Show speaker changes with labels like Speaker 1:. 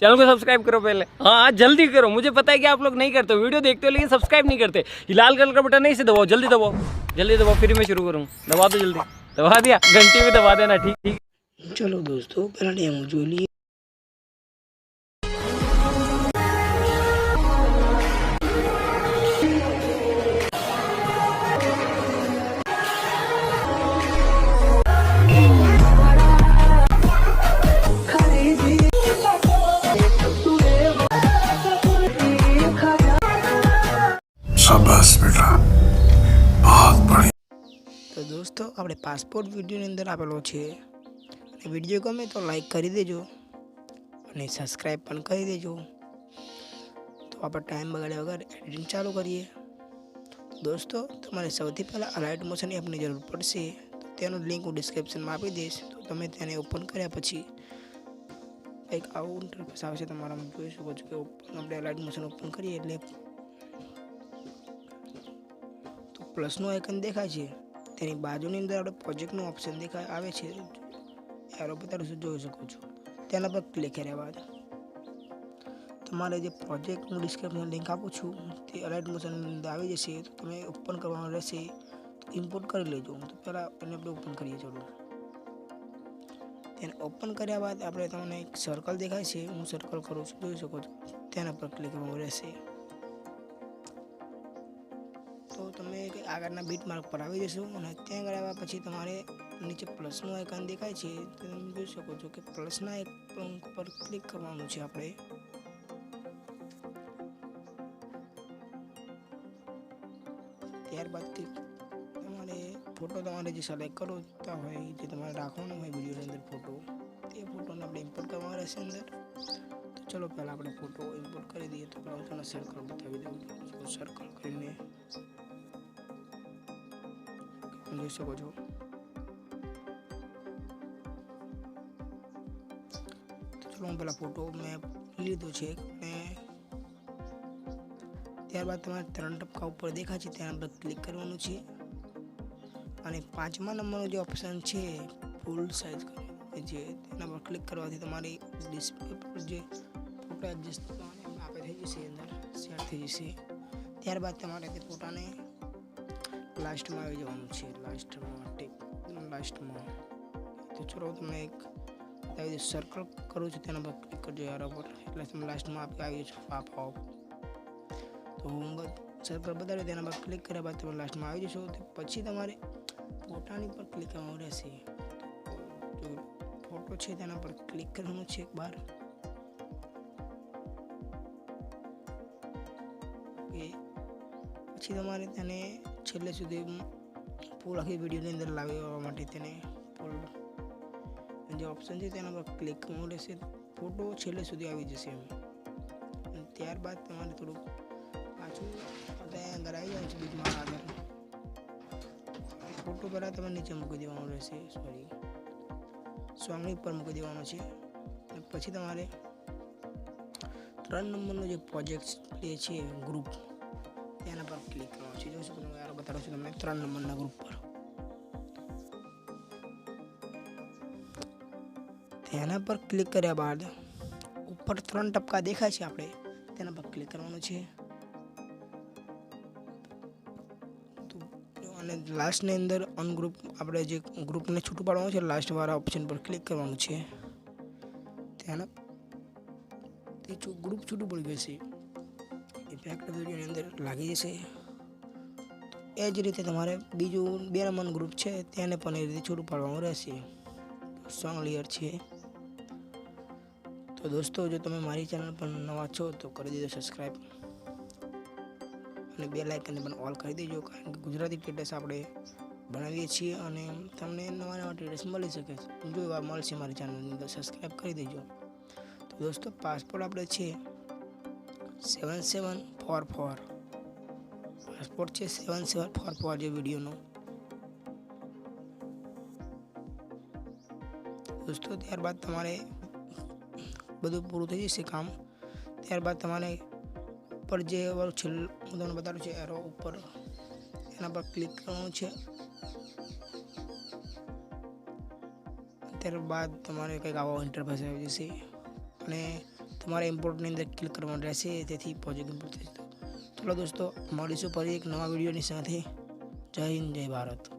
Speaker 1: Channel को subscribe करो पहले। हाँ जल्दी करो। मुझे पता है कि आप लोग नहीं करते वीडियो देखते हो लेकिन सब्सक्राइब नहीं करते। लाल कलर का बटन नहीं से दबाओ, जल्दी दबाओ। जल्दी दबाओ, फिर मैं शुरू करूँ। दबा दो जल्दी। दबा दिया। घंटी में दबा देना, ठीक ठीक।
Speaker 2: चलो दोस्तों, पहला जो
Speaker 3: તો આપણે પાસપોર્ટ વિડીયોની અંદર આપેલો છે. અને વીડિયો ગમે તો લાઈક કરી દેજો અને સબસ્ક્રાઈબ પણ કરી દેજો. તો આપણે ટાઈમ બગાડ્યા વગર એડિટિંગ ચાલુ કરીએ. દોસ્તો, તમારે સૌથી પહેલાં અલાઇટ મોશન એપની જરૂર પડશે. તો તેનું લિંક હું ડિસ્ક્રિપ્શનમાં આપી દઈશ. તો તમે તેને ઓપન કર્યા પછી કંઈક આવું ઇન્ટરફેસ આવશે તમારામાં જોઈ શકો છો કે આપણે અલાઇટ મોશન ઓપન કરીએ એટલે તો પ્લસનું આઇકન દેખાય છે. તેની બાજુની અંદર આપણે પ્રોજેક્ટનું ઓપ્શન દેખાય, આવે છે. એરો બતાડું જોઈ શકો છો? તેના પર ક્લિક કર્યા બાદ તમારે જે પ્રોજેક્ટનું ડિસ્ક્રિપ્શન લિંક આપું છું, તે અલાઇટ મોશનની અંદર આવી જશે, તો તમે ઓપન કરવાનું રહેશે. ઇમ્પોર્ટ કરી લેજો. તો પહેલાં એને આપણે ઓપન કરીએ ચાલો. તેને ઓપન કર્યા બાદ આપણે તમને એક સર્કલ દેખાય છે. હું સર્કલ કરું છું. જોઈ શકો છો. તેના પર ક્લિક કરવાનું રહેશે. તો તમે આગળના બીટ માર્ક પર આવી જશો અને ત્યાં આગળ આવ્યા પછી તમારે નીચે પ્લસનું આઇકન દેખાય છે, તો તમે જોઈ શકો છો કે પ્લસના એક પર ક્લિક કરવાનું છે આપણે. ત્યારબાદથી તમારે ફોટો તમારે જે સિલેક્ટ કરતા હોય, જે તમારે રાખવાનો હોય વિડીયોની અંદર ફોટો તે ફોટોને આપણે ઇમ્પોર્ટ કરવાનો રહેશે અંદર. ચલો પહેલાં આપણે ફોટો ઇમ્પોર્ટ કરી દઈએ તો પહેલાં તમને સર્કલ બતાવી દઉં. સર્કલ કરીને જોઈ શકો છો. ચલો હું પહેલાં ફોટો મેં લીધો છે અને ત્યારબાદ તમારે ત્રણ ટપકા ઉપર દેખાય છે તેના પર ક્લિક કરવાનું છે. અને પાંચમા નંબરનો જે ઓપ્શન છે ફૂલ સાઇઝ જે, તેના પર ક્લિક કરવાથી તમારી ડિસ્પ્લે પર જે ફોટો એડજસ્ટ કરવાની આપે થઈ જશે અંદર શેર થઈ જશે. ત્યારબાદ તમારે તે ફોટાને લાસ્ટમાં આવી જવાનું છે લાસ્ટમાં ટેક લાસ્ટમાં તો ચલો તમને એક આવી દઉં સર્કલ કરું છું તેના પર ક્લિક કરજો યાર પર એટલે તમે લાસ્ટમાં આપ આવી છો આપ આવો તો હું સર્કલ બતાવ્યું તેના પર ક્લિક કર્યા બાદ તમે લાસ્ટમાં આવી જશો. પછી તમારે ફોટાની પર ક્લિક કરવાનું રહેશે. ફોટો છે તેના પર ક્લિક કરવાનું છે એક બાર ઓકે પછી તમારે તેને છેલ્લે સુધી ફૂલ આખી વિડીયોની અંદર લાવી આવવા માટે તેને ફૂલ જે ઓપ્શન છે તેના પર ક્લિક કરવું રહેશે. ફોટો છેલ્લે સુધી આવી જશે એમ. ત્યારબાદ તમારે થોડુંક પાછું ત્યાં અંદર આવી જાય છે બીજમાં આગળ. ફોટો પહેલાં તમે નીચે મૂકી દેવાનો રહેશે સોરી સોંગની ઉપર મૂકી દેવાનો છે. પછી તમારે ત્રણ નંબરનો જે પ્રોજેક્ટ છે ગ્રુપ તેના પર ક્લિક કરવાનું છે જોઈ શકો તમે યાર બતાડું છું તમને ત્રણ નંબરના ગ્રુપ પર તેના પર ક્લિક કર્યા બાદ ઉપર ત્રણ ટપકા દેખાય છે આપણે તેના પર ક્લિક કરવાનું છે અને લાસ્ટની અંદર અનગ્રુપ આપણે જે ગ્રુપને છૂટું પાડવાનું છે લાસ્ટવાળા ઓપ્શન પર ક્લિક કરવાનું છે તેના તે ગ્રુપ છૂટું પડી જશે ઇફેક્ટ વિડીયોની અંદર લાગી જશે. એ જ રીતે તમારે બીજું બે નંબરનું ગ્રુપ છે, તેને પણ એ રીતે છૂટું પાડવાનું રહેશે. સોંગ લેયર છે. તો દોસ્તો, જો તમે મારી ચેનલ પર નવા છો, તો કરી દેજો સબસ્ક્રાઈબ અને બે લાઇકને પણ ઓલ કરી દેજો, કારણ કે ગુજરાતી ટેટસ આપણે બનાવીએ છીએ અને તમને નવા નવા ટેટસ મળી શકે છે. જો એવા મળશે મારી ચેનલની અંદર સબસ્ક્રાઈબ કરી દેજો. તો દોસ્તો પાસપોર્ટ આપણે છે. Seven seven four four passport છે સેવન સેવન ફોર ફોર જે વિડીયોનો દોસ્તો, ત્યારબાદ તમારે બધું પૂરું થઈ જશે કામ. ત્યારબાદ તમારે ઉપર જે છેલ્લું, હું તમને બતાડું છું એરો ઉપર. એના પર ક્લિક કરવાનું છે. ત્યારબાદ તમારે કંઈક આવો ઇન્ટરફેસ આવી જશે. અને તમારે ઇમ્પોર્ટની અંદર ક્લિક કરવાનું રહેશે, તેથી પ્રોજેક્ટ ઇમ્પોર્ટ થશે દોસ્તો, મળીશું ફરી એક નવા વિડીયોની સાથે. જય હિન્દ, જય ભારત.